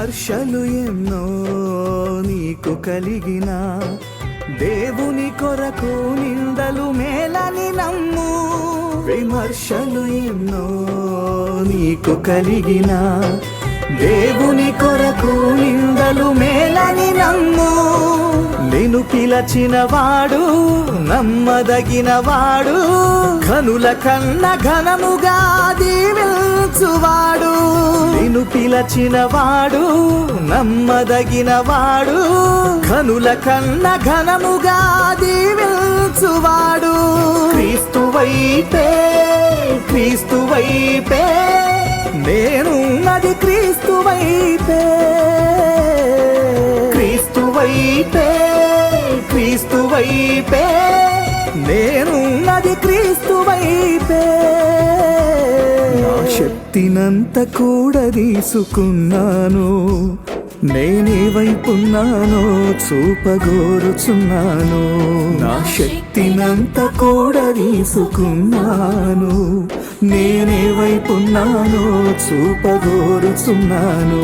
హర్షలు ఎన్నో నీకు కలిగిన దేవుని కొరకు నిందలు మేలని నమ్ము. విమర్శలు ఎన్నో నీకు కలిగిన దేవుని కొరకు నిందలు మేలని నమ్ము. నిన్ను పిలచిన వాడు నమ్మదగిన వాడు కనుల కన్న ఘనముగా దీవించువాడు. నన్ను పిలచిన వాడు నమ్మదగిన వాడు కనుల కన్న ఘనముగా దీవించువాడు. క్రీస్తు వైపే క్రీస్తు వైపే నేను అది క్రీస్తు వైపే. క్రీస్తు వైపే క్రీస్తు వైపే నేను అది క్రీస్తు వైపే. శక్తినంత కూడా తీసుకున్నాను నేనే వైపున్నానో చూపగోరుచున్నాను. నా శక్తినంత కూడా తీసుకున్నాను నేనే వైపున్నానో చూపగోరుచున్నాను.